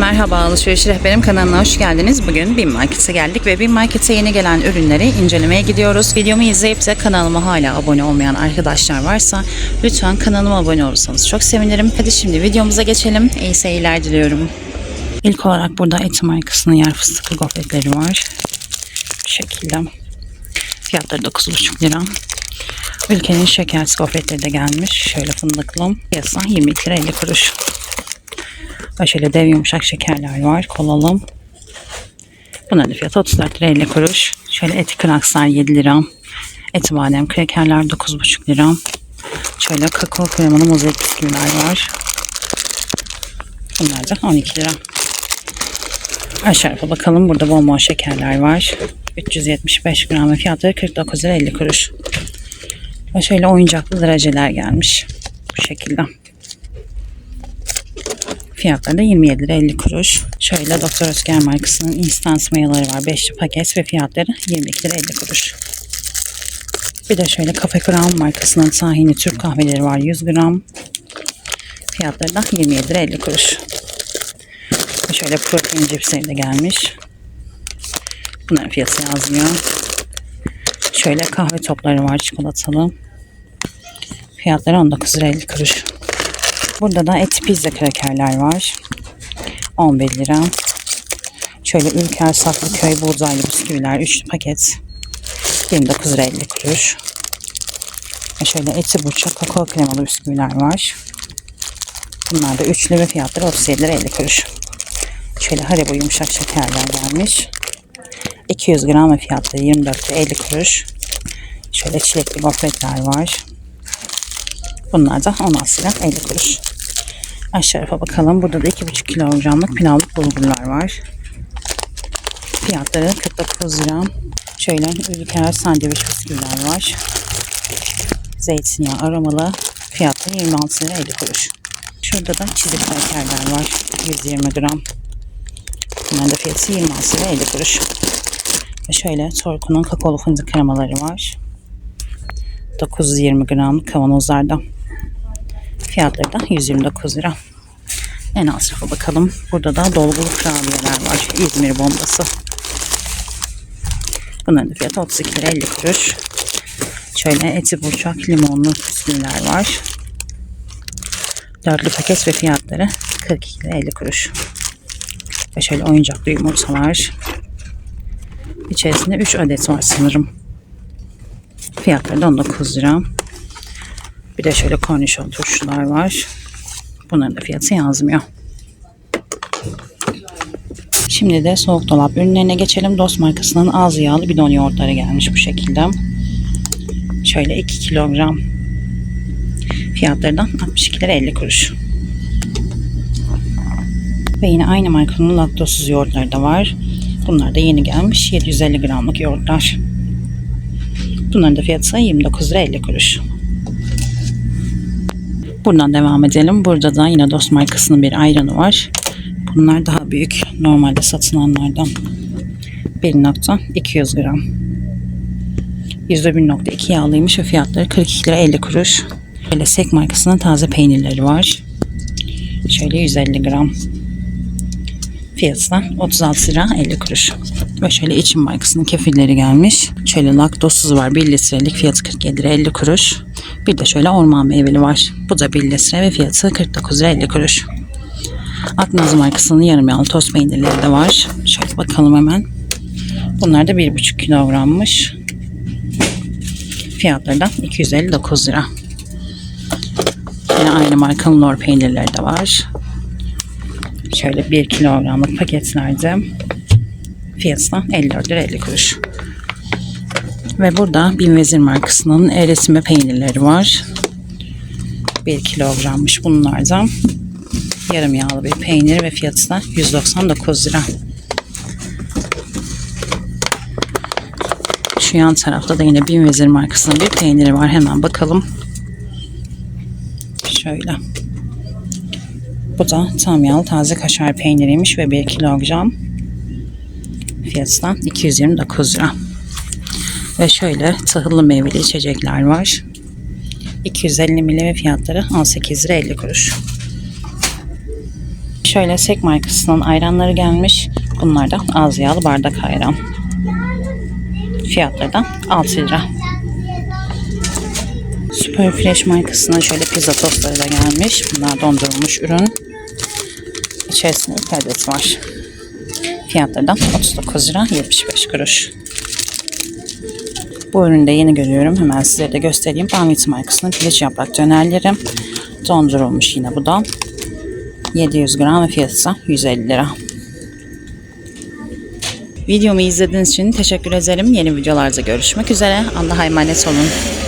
Merhaba Alışveriş Rehberim kanalına hoş geldiniz. Bugün Bin Market'e geldik ve Bin Market'e yeni gelen ürünleri incelemeye gidiyoruz. Videomu izleyip de kanalıma hala abone olmayan arkadaşlar varsa lütfen kanalıma abone olursanız çok sevinirim. Hadi şimdi videomuza geçelim. İyi seyirler diliyorum. İlk olarak burada et markasının yer fıstıklı gofretleri var. Bu şekilde. Fiyatları 9,5 lira. Ülkenin şekersiz gofretleri de gelmiş. Şöyle fındıklı. Fiyatı 22 lira 50 kuruş. Ve şöyle dev yumuşak şekerler var. Kolalım. Bunların fiyatı 34 lira 50 kuruş. Şöyle eti krakslar 7 lira. Eti badem krekerler 9,5 lira. Şöyle kakao kremalı mozaik bisküviler var. Bunlar da 12 lira. Aşağı tarafa bakalım. Burada bol şekerler var. 375 gram ve fiyatları 49 lira 50 kuruş. Ve şöyle oyuncaklı dereceler gelmiş. Bu şekilde. Fiyatları da 27 lira 50 kuruş. Şöyle Doktor Özger markasının instant mayaları var. 5'li paket ve fiyatları 22 lira 50 kuruş. Bir de şöyle Cafe Crown markasının tahini Türk kahveleri var 100 gram. Fiyatları da 27 lira 50 kuruş. Ve şöyle protein cipsleri de gelmiş. Bunların fiyatı yazmıyor. Şöyle kahve topları var çikolatalı. Fiyatları 19 lira 50 kuruş. Burada da et pizza krakerler var. 11 lira. Şöyle Ülker Saklıköy buğdaylı bisküviler 3 paket. 29 lira 50 kuruş. Ve şöyle eti burça kakao kremalı bisküviler var. Bunlar da üçlü ve fiyatları 37 lira 50 kuruş. Şöyle haribo yumuşak şekerler gelmiş. 200 gram ve fiyatları 24 lira 50 kuruş. Şöyle çilekli gofretler var. Bunlar da 16 lira 50 kuruş. Aşağı bakalım. Burada da 2,5 kilogramlık pilavlık bulgurlar var. Fiyatları 49 lira. Şöyle ülker sandviç bisküviler var. Zeytinyağı aromalı. Fiyatları 26 lira 50 kuruş. Şurada da çizik krakerler var. 120 gram. Bunların da fiyatı 26 lira 50 kuruş. Ve şöyle Torku'nun kakaolu fındık kremaları var. 920 gramlık kavanozlarda. Fiyatları da 129 lira. En alt tarafa bakalım. Burada da dolgulu kurabiyeler var. İzmir bombası. Bunların da fiyatı 32 lira 50 kuruş. Şöyle eti burçak limonlu bisküviler var. Dörtlü paket ve fiyatları 42 lira 50 kuruş. Ve şöyle oyuncaklı yumurtalar. İçerisinde 3 adet var sanırım. Fiyatları da 19 lira. Bir de şöyle kornişon turşular var. Bunların da fiyatı yazmıyor. Şimdi de soğuk dolap ürünlerine geçelim. Dost markasının az yağlı bidon yoğurtları gelmiş bu şekilde. Şöyle 2 kilogram. Fiyatları da 62 lira 50 kuruş. Ve yine aynı markanın laktozsuz yoğurtları da var. Bunlar da yeni gelmiş. 750 gramlık yoğurtlar. Bunların da fiyatı 29 lira 50 kuruş. Buradan devam edelim. Burada da yine Dost markasının bir ayranı var. Bunlar daha büyük. Normalde satılanlardan. 1.200 gram. %1.2 yağlıymış ve fiyatları 42 lira 50 kuruş. Böyle Sek markasının taze peynirleri var. Şöyle 150 gram. Fiyatı da 36 lira 50 kuruş. Ve şöyle içim markasının kefirleri gelmiş. Şöyle laktozsuz var 1 litrelik fiyatı 47 lira 50 kuruş. Bir de şöyle orman meyveli var. Bu da 1 litre ve fiyatı 49 lira 50 kuruş. Aknaz markasının yarım yağlı toz peynirleri de var. Şöyle bakalım hemen. Bunlar da 1,5 kilogrammış. Fiyatları da 259 lira. Yine aynı markanın lor peynirleri de var. Şöyle 1 kilogramlık paketlerde fiyatı da 54 lira 50 kuruş. Ve burada Bin Vezir markasının eresime peynirleri var. 1 kilogrammış bunlardan. Yarım yağlı bir peynir ve fiyatı da 199 lira. Şu yan tarafta da yine Bin Vezir markasının bir peyniri var. Hemen bakalım. Şöyle. Bu da tam yağlı taze kaşar peyniriymiş ve 1 kilogram. Fiyatı da 229 lira. Ve şöyle tahıllı meyveli içecekler var. 250 ml fiyatları 18 lira 50 kuruş. Şöyle Sek markasının ayranları gelmiş. Bunlar da az yağlı bardak ayran. Fiyatları da 6 lira. Super Fresh markasının şöyle pizza tostları da gelmiş. Bunlar dondurulmuş ürün. İçerisinde iki adet var. Fiyatları da 39 lira 75 kuruş. Bu ürünü de yeni görüyorum. Hemen size de göstereyim. Banvit markasının piliç yaprak dönerleri. Dondurulmuş yine bu da. 700 gram ve fiyatı ise 150 lira. Videomu izlediğiniz için teşekkür ederim. Yeni videolarda görüşmek üzere. Allah'a emanet olun.